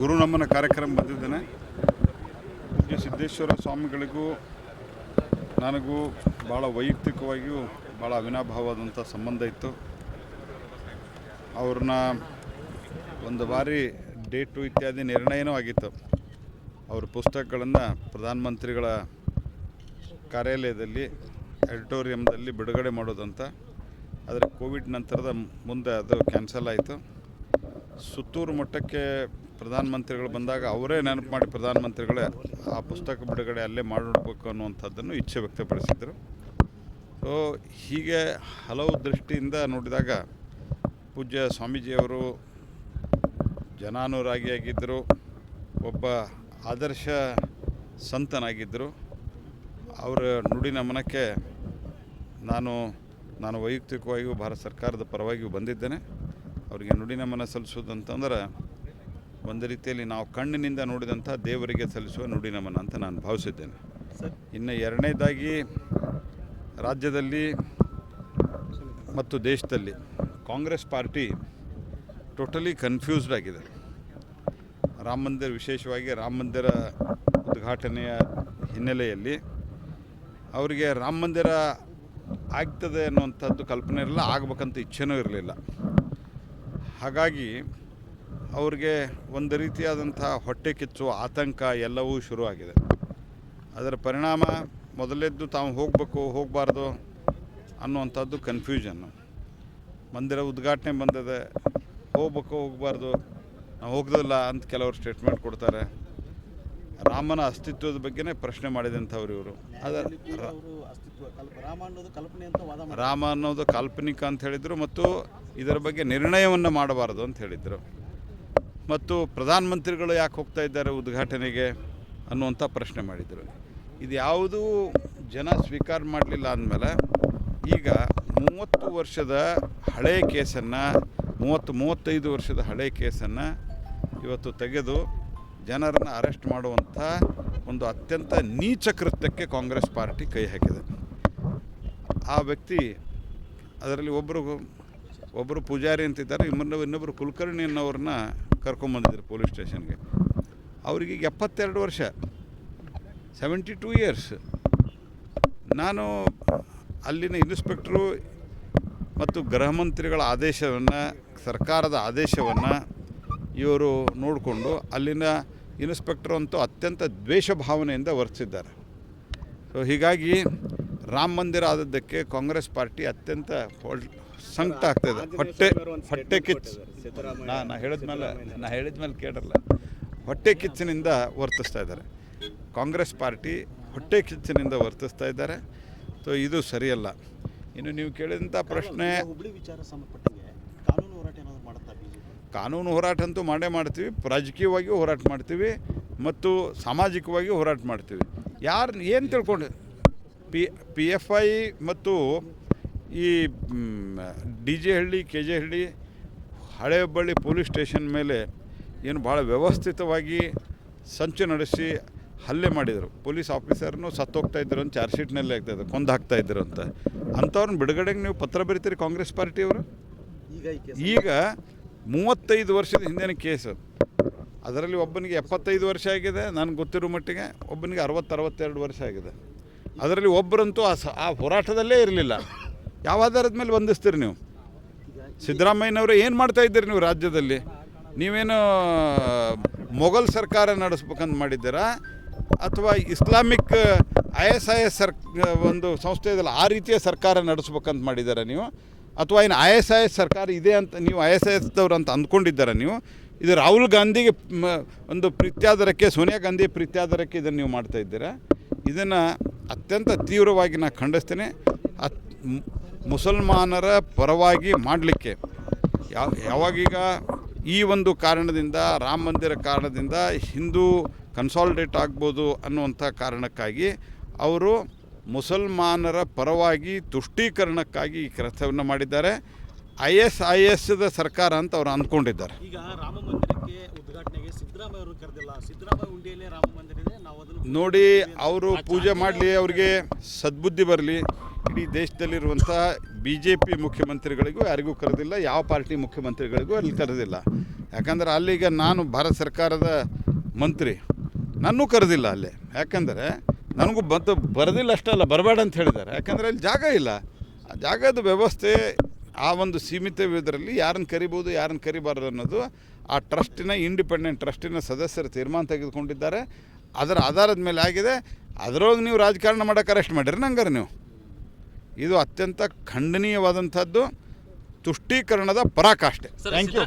ಗುರು ನಮ್ಮನ ಕಾರ್ಯಕ್ರಮ ಬಂದಿದ್ದೇನೆ. ಈ ಸಿದ್ದೇಶ್ವರ ಸ್ವಾಮಿಗಳಿಗೂ ನನಗೂ ಭಾಳ ವೈಯಕ್ತಿಕವಾಗಿಯೂ ಭಾಳ ಅವಿನಾಭಾವಾದಂಥ ಸಂಬಂಧ ಇತ್ತು. ಅವ್ರನ್ನ ಒಂದು ಬಾರಿ ಡೇಟು ಇತ್ಯಾದಿ ನಿರ್ಣಯನೂ ಆಗಿತ್ತು. ಅವ್ರ ಪುಸ್ತಕಗಳನ್ನು ಪ್ರಧಾನಮಂತ್ರಿಗಳ ಕಾರ್ಯಾಲಯದಲ್ಲಿ ಎಡಿಟೋರಿಯಂದಲ್ಲಿ ಬಿಡುಗಡೆ ಮಾಡೋದಂತ, ಆದರೆ ಕೋವಿಡ್ ನಂತರದ ಮುಂದೆ ಅದು ಕ್ಯಾನ್ಸಲ್ ಆಯಿತು. ಸುತ್ತೂರು ಮಟ್ಟಕ್ಕೆ ಪ್ರಧಾನಮಂತ್ರಿಗಳು ಬಂದಾಗ ಅವರೇ ನೆನಪು ಮಾಡಿ ಪ್ರಧಾನಮಂತ್ರಿಗಳೇ ಆ ಪುಸ್ತಕ ಬಿಡುಗಡೆ ಅಲ್ಲೇ ಮಾಡಿಬಿಡ್ಬೇಕು ಅನ್ನುವಂಥದ್ದನ್ನು ಇಚ್ಛೆ ವ್ಯಕ್ತಪಡಿಸಿದರು. ಸೊ ಹೀಗೆ ಹಲವು ದೃಷ್ಟಿಯಿಂದ ನೋಡಿದಾಗ ಪೂಜ್ಯ ಸ್ವಾಮೀಜಿಯವರು ಜನಾನುರಾಗಿಯಾಗಿದ್ದರು ಒಬ್ಬ ಆದರ್ಶ ಸಂತನಾಗಿದ್ದರು. ಅವರ ನುಡಿ ನಮನಕ್ಕೆ ನಾನು ನಾನು ವೈಯಕ್ತಿಕವಾಗಿಯೂ ಭಾರತ ಸರ್ಕಾರದ ಪರವಾಗಿಯೂ ಬಂದಿದ್ದೇನೆ. ಅವರಿಗೆ ನುಡಿ ನಮನ ಸಲ್ಲಿಸೋದಂತಂದ್ರೆ ಒಂದು ರೀತಿಯಲ್ಲಿ ನಾವು ಕಣ್ಣಿನಿಂದ ನೋಡಿದಂಥ ದೇವರಿಗೆ ಸಲ್ಲಿಸುವ ನುಡಿ ನಮನ ಅಂತ ನಾನು ಭಾವಿಸಿದ್ದೇನೆ. ಇನ್ನು ಎರಡನೇದಾಗಿ ರಾಜ್ಯದಲ್ಲಿ ಮತ್ತು ದೇಶದಲ್ಲಿ ಕಾಂಗ್ರೆಸ್ ಪಾರ್ಟಿ ಟೋಟಲಿ ಕನ್ಫ್ಯೂಸ್ಡ್ ಆಗಿದೆ. ರಾಮ ಮಂದಿರ ವಿಶೇಷವಾಗಿ ರಾಮ ಮಂದಿರ ಉದ್ಘಾಟನೆಯ ಹಿನ್ನೆಲೆಯಲ್ಲಿ ಅವರಿಗೆ ರಾಮ ಮಂದಿರ ಆಗ್ತದೆ ಅನ್ನುವಂಥದ್ದು ಕಲ್ಪನೆ ಇರಲಿಲ್ಲ ಆಗಬೇಕಂತ ಇಚ್ಛೆನೂ ಇರಲಿಲ್ಲ. ಹಾಗಾಗಿ ಅವ್ರಿಗೆ ಒಂದು ರೀತಿಯಾದಂಥ ಹೊಟ್ಟೆ ಕಿಚ್ಚು ಆತಂಕ ಎಲ್ಲವೂ ಶುರುವಾಗಿದೆ. ಅದರ ಪರಿಣಾಮ ಮೊದಲೆದ್ದು ತಾವು ಹೋಗಬೇಕು ಹೋಗಬಾರ್ದು ಅನ್ನುವಂಥದ್ದು ಕನ್ಫ್ಯೂಷನ್ನು ಮಂದಿರ ಉದ್ಘಾಟನೆ ಬಂದಿದೆ ಹೋಗ್ಬೇಕು ಹೋಗಬಾರ್ದು ನಾವು ಹೋಗೋದಿಲ್ಲ ಅಂತ ಕೆಲವರು ಸ್ಟೇಟ್ಮೆಂಟ್ ಕೊಡ್ತಾರೆ. ರಾಮನ ಅಸ್ತಿತ್ವದ ಬಗ್ಗೆನೇ ಪ್ರಶ್ನೆ ಮಾಡಿದಂಥವ್ರು ಇವರು. ಅದರ ರಾಮ ಅನ್ನೋದು ಕಾಲ್ಪನಿಕ ಅಂತ ಹೇಳಿದರು ಮತ್ತು ಇದರ ಬಗ್ಗೆ ನಿರ್ಣಯವನ್ನು ಮಾಡಬಾರದು ಅಂತ ಹೇಳಿದರು. ಮತ್ತು ಪ್ರಧಾನಮಂತ್ರಿಗಳು ಯಾಕೆ ಹೋಗ್ತಾ ಇದ್ದಾರೆ ಉದ್ಘಾಟನೆಗೆ ಅನ್ನುವಂಥ ಪ್ರಶ್ನೆ ಮಾಡಿದರು. ಇದು ಯಾವುದೂ ಜನ ಸ್ವೀಕಾರ ಮಾಡಲಿಲ್ಲ ಅಂದಮೇಲೆ ಈಗ ಮೂವತ್ತು ವರ್ಷದ ಹಳೆಯ ಕೇಸನ್ನು, ಮೂವತ್ತು, ಮೂವತ್ತೈದು ವರ್ಷದ ಹಳೆ ಕೇಸನ್ನು ಇವತ್ತು ತೆಗೆದು ಜನರನ್ನು ಅರೆಸ್ಟ್ ಮಾಡುವಂಥ ಒಂದು ಅತ್ಯಂತ ನೀಚ ಕೃತ್ಯಕ್ಕೆ ಕಾಂಗ್ರೆಸ್ ಪಾರ್ಟಿ ಕೈ ಹಾಕಿದೆ. ಆ ವ್ಯಕ್ತಿ ಅದರಲ್ಲಿ ಒಬ್ಬರು ಒಬ್ಬರು ಪೂಜಾರಿ ಅಂತಿದ್ದಾರೆ ಇನ್ನೊಬ್ಬರು ಕುಲಕರ್ಣಿ ಅನ್ನೋರನ್ನ ಕರ್ಕೊಂಬಂದಿದ್ರು ಪೊಲೀಸ್ ಸ್ಟೇಷನ್ಗೆ. ಅವ್ರಿಗೆ ಎಪ್ಪತ್ತೆರಡು ವರ್ಷ ಸೆವೆಂಟಿ ಟೂ ಇಯರ್ಸ್ ನಾನು ಅಲ್ಲಿನ ಇನ್ಸ್ಪೆಕ್ಟ್ರು ಮತ್ತು ಗೃಹ ಮಂತ್ರಿಗಳ ಆದೇಶವನ್ನು, ಸರ್ಕಾರದ ಆದೇಶವನ್ನು ಇವರು ನೋಡಿಕೊಂಡು ಅಲ್ಲಿನ ಇನ್ಸ್ಪೆಕ್ಟ್ರ್ ಅಂತೂ ಅತ್ಯಂತ ದ್ವೇಷ ಭಾವನೆಯಿಂದ ವರ್ತಿಸಿದ್ದಾರೆ. ಸೊ ಹೀಗಾಗಿ ರಾಮ ಮಂದಿರ ಆದದ್ದಕ್ಕೆ ಕಾಂಗ್ರೆಸ್ ಪಾರ್ಟಿ ಅತ್ಯಂತ ಸಂಕಟ ಆಗ್ತದೆ. ಹೊಟ್ಟೆ ಹೊಟ್ಟೆ ಕಿಚ್ಚು ನಾ ನಾ ಹೇಳಿದ್ಮೇಲೆ ನಾ ಹೇಳಿದ್ಮೇಲೆ ಕೇಳಲ್ಲ. ಹೊಟ್ಟೆ ಕಿಚ್ಚಿನಿಂದ ವರ್ತಿಸ್ತಾ ಇದ್ದಾರೆ. ಕಾಂಗ್ರೆಸ್ ಪಾರ್ಟಿ ಹೊಟ್ಟೆ ಕಿಚ್ಚಿನಿಂದ ವರ್ತಿಸ್ತಾ ಇದ್ದಾರೆ. ಸೊ ಇದು ಸರಿಯಲ್ಲ. ಇನ್ನು ನೀವು ಕೇಳಿದಂಥ ಪ್ರಶ್ನೆ ಕಾನೂನು ಹೋರಾಟ ಅಂತೂ ಮಾಡೇ ಮಾಡ್ತೀವಿ. ರಾಜಕೀಯವಾಗಿಯೂ ಹೋರಾಟ ಮಾಡ್ತೀವಿ. ಮತ್ತು ಸಾಮಾಜಿಕವಾಗಿಯೂ ಹೋರಾಟ ಮಾಡ್ತೀವಿ. ಯಾರು ಏನು ತಿಳ್ಕೊಂಡು ಪಿ ಪಿ ಎಫ್ ಐ ಮತ್ತು ಈ D J Halli K J Halli Hale Hubballi police station ಮೇಲೆ ಏನು ಭಾಳ ವ್ಯವಸ್ಥಿತವಾಗಿ ಸಂಚು ನಡೆಸಿ ಹಲ್ಲೆ ಮಾಡಿದರು. ಪೊಲೀಸ್ ಆಫೀಸರ್ನು ಸತ್ತೋಗ್ತಾ ಇದ್ದರು ಅಂತ ಚಾರ್ಜ್ ಶೀಟ್ನಲ್ಲಿ ಆಗ್ತಾಯಿದ್ರು ಕೊಂದು ಹಾಕ್ತಾ ಇದ್ರು ಅಂತ. ಅಂಥವ್ರನ್ನ ಬಿಡುಗಡೆಗೆ ನೀವು ಪತ್ರ ಬರೀತೀರಿ ಕಾಂಗ್ರೆಸ್ ಪಾರ್ಟಿಯವರು ಈಗ ಈಗ ಮೂವತ್ತೈದು ವರ್ಷದ ಹಿಂದಿನ ಕೇಸ್ ಅದರಲ್ಲಿ ಒಬ್ಬನಿಗೆ ಎಪ್ಪತ್ತೈದು ವರ್ಷ ಆಗಿದೆ ನನಗೆ ಗೊತ್ತಿರೋ ಮಟ್ಟಿಗೆ ಒಬ್ಬನಿಗೆ ಅರವತ್ತು ಅರವತ್ತೆರಡು ವರ್ಷ ಆಗಿದೆ. ಅದರಲ್ಲಿ ಒಬ್ಬರಂತೂ ಆ ಸ, ಆ ಹೋರಾಟದಲ್ಲೇ ಇರಲಿಲ್ಲ. ಯಾವ ಆಧಾರದ ಮೇಲೆ ಬಂಧಿಸ್ತೀರಿ ನೀವು? ಸಿದ್ದರಾಮಯ್ಯನವರು ಏನು ಮಾಡ್ತಾ ಇದ್ದೀರಿ ನೀವು ರಾಜ್ಯದಲ್ಲಿ? ನೀವೇನು, ಮೊಘಲ್ ಸರ್ಕಾರ ನಡೆಸ್ಬೇಕಂತ ಮಾಡಿದ್ದೀರಾ? ಅಥವಾ Islamic, I S I S sir, ಒಂದು ಸಂಸ್ಥೆ ಆ ರೀತಿಯ ಸರ್ಕಾರ ನಡೆಸ್ಬೇಕಂತ ಮಾಡಿದ್ದೀರಾ ನೀವು? ಅಥವಾ ಏನು ಐ ಎಸ್ ಐ ಎಸ್ ಸರ್ಕಾರ ಇದೆ ಅಂತ, ನೀವು ಐ ಎಸ್ ಐ ಎಸ್ದವ್ರು ಅಂತ ಅಂದ್ಕೊಂಡಿದ್ದೀರಾ ನೀವು? ಇದು ರಾಹುಲ್ ಗಾಂಧಿಗೆ ಒಂದು ಪ್ರೀತ್ಯಾದರಕ್ಕೆ ಸೋನಿಯಾ ಗಾಂಧಿ ಪ್ರೀತ್ಯಾದರಕ್ಕೆ ಇದನ್ನು ನೀವು ಮಾಡ್ತಾ ಇದ್ದೀರಾ? ಇದನ್ನು ಅತ್ಯಂತ ತೀವ್ರವಾಗಿ ನಾನು ಖಂಡಿಸ್ತೇನೆ. ಅತ್ ಮುಸಲ್ಮಾನರ ಪರವಾಗಿ ಮಾಡಲಿಕ್ಕೆ. ಯಾವ ಯಾವಾಗೀಗ ಈ ಒಂದು ಕಾರಣದಿಂದ, ರಾಮ ಮಂದಿರ ಕಾರಣದಿಂದ ಹಿಂದೂ ಕನ್ಸಾಲ್ಟೇಟ್ ಆಗ್ಬೋದು ಅನ್ನುವಂಥ ಕಾರಣಕ್ಕಾಗಿ ಅವರು ಮುಸಲ್ಮಾನರ ಪರವಾಗಿ ತುಷ್ಟೀಕರಣಕ್ಕಾಗಿ ಈ ಕೆಲಸವನ್ನು ಮಾಡಿದ್ದಾರೆ. ಐ ಎಸ್ ಐ ಎಸ್ದ ಸರ್ಕಾರ ಅಂತ ಅವರು ಅಂದ್ಕೊಂಡಿದ್ದಾರೆ ಈಗ ರಾಮ ಮಂದಿರಕ್ಕೆ ಉದ್ಘಾಟನೆಗೆ ಸಿದ್ದರಾಮಯ್ಯ ಅವರು ಕರೆದಿಲ್ಲ. ಸಿದ್ದರಾಮಯ್ಯ ಉಂಡಿಯಲ್ಲೇ ರಾಮ ಮಂದಿರ ಇದೆ. ನಾವು ಅದನ್ನು ನೋಡಿ ಅವರು ಪೂಜೆ ಮಾಡಲಿ ಅವರಿಗೆ ಸದ್ಬುದ್ಧಿ ಬರಲಿ. ಇಡೀ ದೇಶದಲ್ಲಿರುವಂಥ ಬಿ ಜೆ ಪಿ ಮುಖ್ಯಮಂತ್ರಿಗಳಿಗೂ ಯಾರಿಗೂ ಕರೆದಿಲ್ಲ ಯಾವ ಪಾರ್ಟಿ ಮುಖ್ಯಮಂತ್ರಿಗಳಿಗೂ ಅಲ್ಲಿ ಕರೆದಿಲ್ಲ. ಯಾಕಂದ್ರೆ ಅಲ್ಲಿಗೆ ನಾನು ಭಾರತ ಸರ್ಕಾರದ ಮಂತ್ರಿ. ನನ್ನೂ ಕರೆದಿಲ್ಲ ಅಲ್ಲಿ. ಯಾಕಂದರೆ ನನಗೂ ಬಂದು ಬರೋದಿಲ್ಲ ಅಲ್ಲ ಬರಬೇಡ ಅಂತ ಹೇಳಿದ್ದಾರೆ. ಯಾಕಂದರೆ ಅಲ್ಲಿ ಜಾಗ ಇಲ್ಲ. ಆ ಜಾಗದ ವ್ಯವಸ್ಥೆ ಆ ಒಂದು ಸೀಮಿತ ಇದರಲ್ಲಿ ಯಾರನ್ನು ಕರಿಬೋದು ಯಾರನ್ನು ಕರಿಬಾರ್ದು ಅನ್ನೋದು ಆ ಟ್ರಸ್ಟಿನ ಇಂಡಿಪೆಂಡೆಂಟ್ ಟ್ರಸ್ಟಿನ ಸದಸ್ಯರು ತೀರ್ಮಾನ ತೆಗೆದುಕೊಂಡಿದ್ದಾರೆ. ಅದರ ಆಧಾರದ ಮೇಲೆ ಆಗಿದೆ. ಅದರೊಳಗೆ ನೀವು ರಾಜಕಾರಣ ಮಾಡೋಕೆ ಅರೆಸ್ಟ್ ಮಾಡಿರಿ ನಂಗಾರೆ ನೀವು. ಇದು ಅತ್ಯಂತ ಖಂಡನೀಯವಾದಂಥದ್ದು. ತುಷ್ಟೀಕರಣದ ಪರಾಕಾಷ್ಠೆ. Thank you